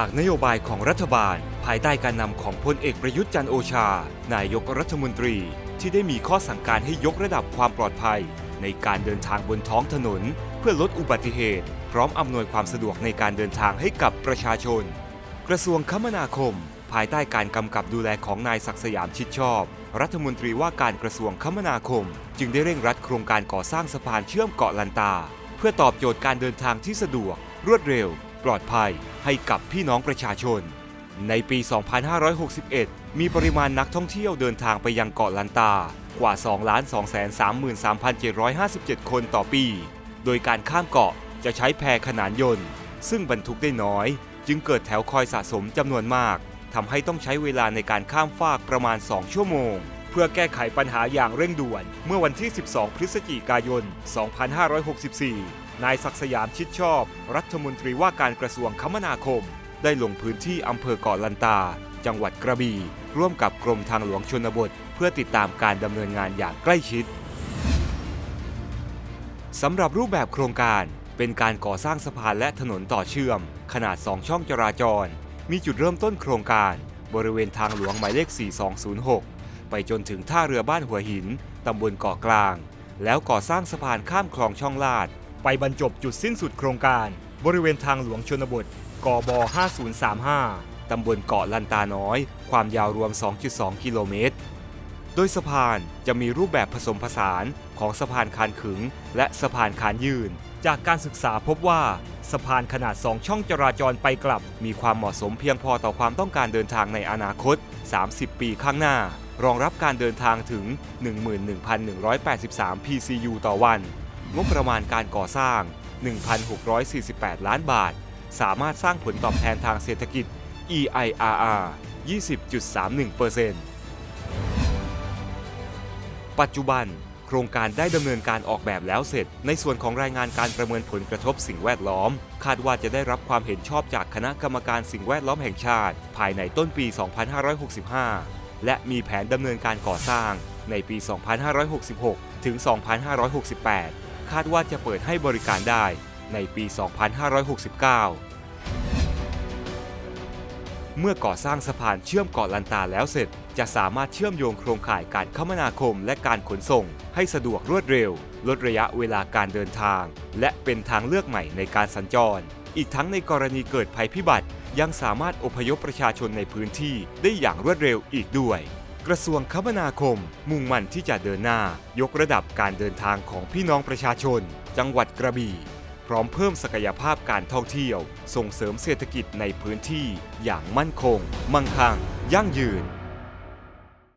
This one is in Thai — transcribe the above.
จากนโยบายของรัฐบาล ภายใต้การนำของพลเอกประยุทธ์จันโอชา นายกรัฐมนตรี ที่ได้มีข้อสั่งการให้ยกระดับความปลอดภัย ในการเดินทางบนท้องถนน เพื่อลดอุบัติเหตุ พร้อมอำนวยความสะดวกในการเดินทางให้กับประชาชน กระทรวงคมนาคม ภายใต้การกำกับดูแลของนายศักสยามชิดชอบ รัฐมนตรีว่าการกระทรวงคมนาคม จึงได้เร่งรัดโครงการก่อสร้างสะพานเชื่อมเกาะลันตา เพื่อตอบโจทย์การเดินทางที่สะดวก รวดเร็ว ปลอดภัยให้กับพี่น้องประชาชน ในปี 2561 มีปริมาณนักท่องเที่ยวเดินทางไปยังเกาะลันตากว่า 2,233,757 คนต่อปี โดยการข้ามเกาะจะใช้แพขนานยนต์ ซึ่งบรรทุกได้น้อย จึงเกิดแถวคอยสะสมจำนวนมากทำให้ต้องใช้เวลาในการข้ามฟากประมาณ 2 ชั่วโมง เพื่อแก้ไขปัญหาอย่างเร่งด่วน เมื่อวันที่ 12 พฤศจิกายน 2564 นายศักสยามชิดชอบ รัฐมนตรีว่าการกระทรวงคมนาคม ได้ลงพื้นที่อำเภอเกาะลันตา จังหวัดกระบี่ ร่วมกับกรมทางหลวงชนบท เพื่อติดตามการดำเนินงานอย่างใกล้ชิดสำหรับรูปแบบโครงการเป็นการก่อสร้างสะพานและถนนต่อเชื่อม ขนาด 2 ช่องจราจร มีจุดเริ่มต้นโครงการ บริเวณทางหลวงหมายเลข 4206 ไปจนถึงท่าเรือบ้านหัวหิน ตำบลเกาะกลาง แล้วก่อสร้างสะพานข้ามคลองช่องลาด ไปบรรจบจุดสิ้นสุดโครงการ บริเวณทางหลวงชนบท กบ 5035 ตำบลเกาะลันตาน้อย ความยาวรวม 2.2 กิโลเมตร โดยสะพานจะมีรูปแบบผสมผสานของสะพานคานขึง และสะพานคานยืน จากการศึกษาพบว่าสะพานขนาด 2 ช่องจราจรไปกลับ มีความเหมาะสมเพียงพอต่อความต้องการเดินทางในอนาคต 30 ปีข้างหน้ารองรับการเดินทางถึง 11,183 PCU ต่อวัน งบประมาณการก่อสร้าง 1,648 ล้านบาท สามารถสร้างผลตอบแทนทางเศรษฐกิจ EIRR 20.31%ปัจจุบัน โครงการได้ดำเนินการออกแบบแล้วเสร็จ ในส่วนของรายงานการประเมินผลกระทบสิ่งแวดล้อม คาดว่าจะได้รับความเห็นชอบจากคณะกรรมการสิ่งแวดล้อมแห่งชาติ ภายในต้นปี 2565 และมีแผนดำเนินการก่อสร้างในปี 2566 ถึง 2568 คาดว่าจะเปิดให้บริการได้ในปี 2569 เมื่อก่อสร้างสะพานเชื่อมเกาะลันตาแล้วเสร็จ จะสามารถเชื่อมโยงโครงข่ายการคมนาคมและการขนส่ง ให้สะดวกรวดเร็ว ลดระยะเวลาการเดินทาง และเป็นทางเลือกใหม่ในการสัญจร อีกทั้งในกรณีเกิดภัยพิบัติ ยังสามารถอพยพประชาชนในพื้นที่ได้อย่างรวดเร็วอีกด้วย กระทรวงคมนาคม มุ่งมั่นที่จะเดินหน้า ยกระดับการเดินทางของพี่น้องประชาชน จังหวัดกระบี่ พร้อมเพิ่มศักยภาพการท่องเที่ยว ส่งเสริมเศรษฐกิจในพื้นที่อย่างมั่นคง มั่งคั่ง ยั่งยืน